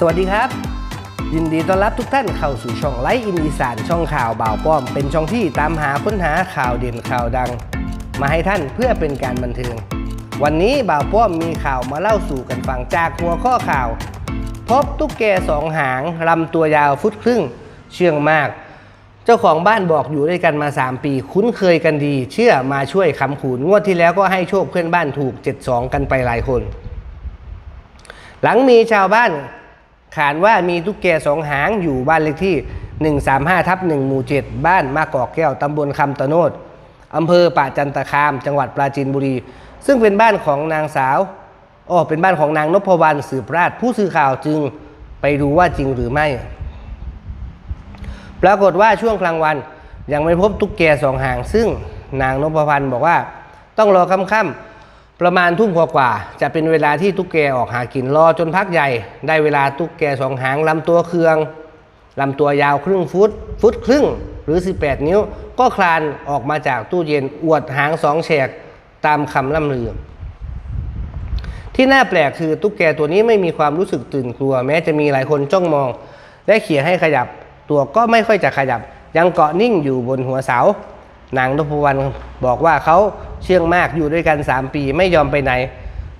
สวัสดีครับ ยินดีต้อนรับทุกท่านเข้าสู่ช่องไลฟ์อินอีสานช่องข่าวบ่าวป้อม เป็นช่องที่ตามหาค้นหาข่าวเด่นข่าวดัง มาให้ท่านเพื่อเป็นการบันเทิง วันนี้บ่าวป้อมมีข่าวมาเล่าสู่กันฟังจากหัวข้อข่าว พบตุ๊กแกสองหางลำตัวยาวฟุตครึ่ง เชื่องมาก เจ้าของบ้านบอกอยู่ด้วยกันมา 3 ปี คุ้นเคยกันดี เชื่อมาช่วยคำขูนงวดที่แล้วก็ให้โชคเพื่อนบ้านถูก 72 กันไปหลายคน หลังมีชาวบ้าน ขานว่ามีตุ๊กแกสองหางอยู่บ้านเลขที่ 135ทับ1หมู่ 7 บ้านมากอกแก้วตำบลคำตะโนดอำเภอป่าจันตคาม จังหวัดปราจีนบุรี ซึ่งเป็นบ้านของนางสาวอ๋อเป็นบ้านของนางนพวรรณสืบราชผู้สื่อข่าวจึงไปดูว่าจริงหรือไม่ ปรากฏว่าช่วงกลางวันยังไม่พบตุ๊กแกสองหาง ซึ่งนางนพพันธ์บอกว่า ต้องรอค่ำๆ ประมาณทุ่มกว่าๆจะเป็นเวลาที่ตุ๊กแกออกหากินรอจนพักใหญ่ ได้เวลาตุ๊กแกสองหางลำตัวเคืองลำตัวยาวครึ่งฟุต ฟุตครึ่งหรือ 18 นิ้ว ก็คลานออกมาจากตู้เย็นอวดหางสองแฉกตามคำล่ำลือ ที่น่าแปลกคือตุ๊กแกตัวนี้ไม่มีความรู้สึกตื่นกลัว แม้จะมีหลายคนจ้องมอง และเขี่ยให้ขยับ ตัวก็ไม่ค่อยจะขยับ ยังเกาะนิ่งอยู่บนหัวเสา นางนพวรรณบอกว่าเขา เชื่องมากอยู่ด้วยกัน 3 ปีไม่ยอมไปไหน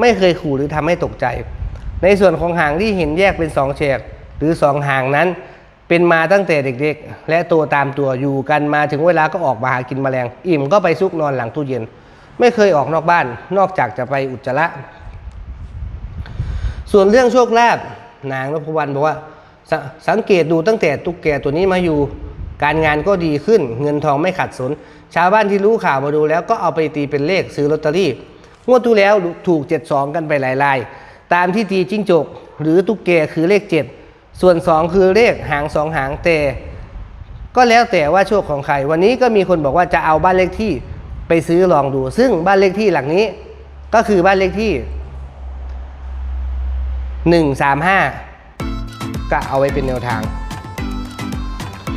ไม่เคยขู่หรือทำให้ตกใจ ในส่วนของหางที่เห็นแยกเป็นสองเฉกหรือสองหางนั้น เป็นมาตั้งแต่เด็กๆ และตัวตามตัวอยู่กันมาถึงเวลาก็ออกมาหากินแมลง อิ่มก็ไปซุกนอนหลังตู้เย็น ไม่เคยออกนอกบ้าน นอกจากจะไปอุจจาระส่วนเรื่องโชคลาภนางนพวรรณบอกว่าสสังเกตดูตั้งแต่ตุ๊กแกตัวนี้มาอยู่ การงานก็ดีขึ้น เงินทองไม่ขัดสน ชาวบ้านที่รู้ข่าวมาดูแล้วก็เอาไปตีเป็นเลขซื้อลอตเตอรี่ งวดที่แล้วถูก 72 กันไปหลายราย ตามที่ตีจิ้งจก หรือตุ๊กแกคือเลข 7 ส่วน 2 คือเลขหางสองหางแต่ก็แล้วแต่ว่าโชคของใคร วันนี้ก็มีคนบอกว่าจะเอาบ้านเลขที่ไปซื้อลองดู ซึ่งบ้านเลขที่หลังนี้ ก็คือบ้านเลขที่ 135 ก็เอาไว้เป็นแนวทาง